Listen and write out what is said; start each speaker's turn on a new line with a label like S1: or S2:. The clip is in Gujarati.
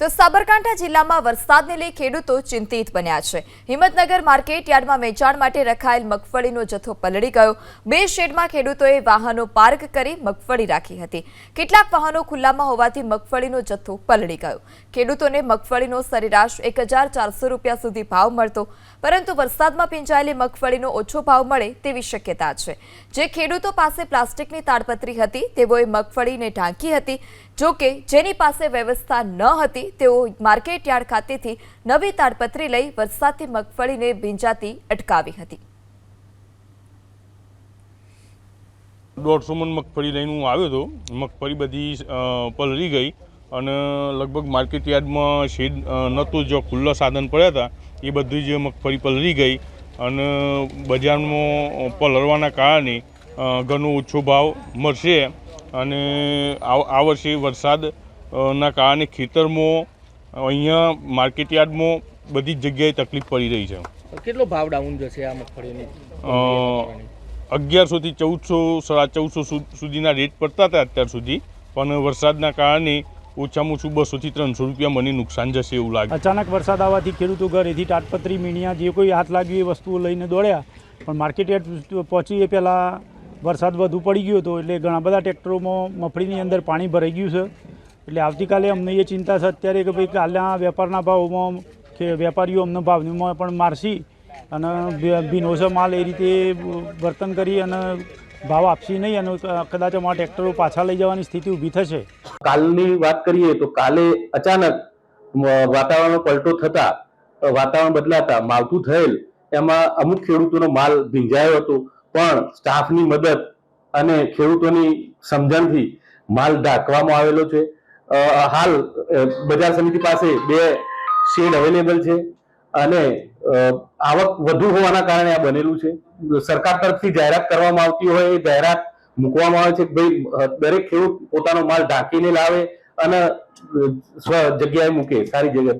S1: તો સાબરકાંઠા જિલ્લામાં વરસાદને લઈ ખેડૂતો ચિંતિત બન્યા છે. હિંમતનગર માર્કેટ યાર્ડમાં વેચાણ માટે રખાયેલ મગફળીનો જથ્થો પલળી ગયો. બે શેડમાં ખેડૂતોએ વાહનો પાર્ક કરી મગફળી રાખી હતી. કેટલાક વાહનો ખુલ્લામાં હોવાથી મગફળીનો જથ્થો પલળી ગયો. ખેડૂતોને મગફળીનો સરેરાશ એક રૂપિયા સુધી ભાવ મળતો, પરંતુ વરસાદમાં ભીંજાયેલી મગફળીનો ઓછો ભાવ મળે તેવી શક્યતા છે. જે ખેડૂતો પાસે પ્લાસ્ટિકની તાડપત્રી હતી, તેઓએ મગફળીને ઢાંકી હતી, જો કે જેની પાસે વ્યવસ્થા ન હતી તેઓ માર્કેટ યાર્ડ ખાતેથી નવી તાડપત્રી લઈ વરસાદથી મગફળીને ભીંજાતી અટકાવી હતી.
S2: દોઢસો મણ મગફળી લઈને હું આવ્યો હતો. મગફળી બધી પલળી ગઈ અને લગભગ માર્કેટ યાર્ડમાં શેડ નહોતું. જો ખુલ્લા સાધન પડ્યા હતા, એ બધી જ મગફળી પલળી ગઈ અને બજારમાં પલળવાના કારણે ઘણો ઓછો ભાવ મળશે અને આ વર્ષે વરસાદ ના કારણે ખેતરમાં અહીંયા માર્કેટ યાર્ડમાં બધી જ જગ્યાએ તકલીફ પડી રહી છે.
S3: કેટલો ભાવ ડાઉન જશે આ મગફળીની?
S2: અગિયારસોથી ચૌદસો સાડા ચૌદસો સુધીના રેટ પડતા હતા અત્યાર સુધી પણ વરસાદના કારણે ઓછામાં ઓછું બસોથી ત્રણસો રૂપિયા મને નુકસાન જશે એવું લાગે.
S4: અચાનક વરસાદ આવવાથી ખેડૂતો ઘરેથી ટાટપત્રી મીણિયા જે કોઈ હાથ લાગ્યું એ વસ્તુઓ લઈને દોડ્યા. પણ માર્કેટ યાર્ડ પહોંચી એ પહેલાં વરસાદ વધુ પડી ગયો હતો એટલે ઘણા બધા ટ્રેક્ટરોમાં મફળીની અંદર પાણી ભરાઈ ગયું છે. એટલે આવતીકાલે અમને એ ચિંતા છે અત્યારે કે ભાઈ કાલના વેપારના ભાવમાં કે વેપારીઓ અમને ભાવમાં પણ મારશી અને ભી- ભીનો માલ એ રીતે વર્તન કરી અને ભાવ આપશી નહીં અને કદાચ અમારા ટ્રેક્ટરો પાછા લઈ જવાની સ્થિતિ ઊભી થશે.
S5: કાલની વાત કરીએ તો કાલે અચાનક વાતાવરણનો પલટો થતા, વાતાવરણ બદલાતા, માવઠું થયેલ, એમાં અમુક ખેડૂતોનો માલ ભીંજાયો હતો. પણ સ્ટાફની મદદ અને ખેડૂતોની સમજણથી માલ ઢાંકવામાં આવેલો છે. હાલ બજાર સમિતિ પાસે બે શેડ અવેલેબલ છે અને આવક વધુ હોવાના કારણે આ બનેલું છે. સરકાર તરફથી જાહેરાત કરવામાં આવતી હોય, એ જાહેરાત મૂકવામાં આવે છે ભાઈ દરેક ખેડૂત પોતાનો માલ ઢાંકીને લાવે અને સ્વ જગ્યાએ મૂકે, સારી જગ્યાએ.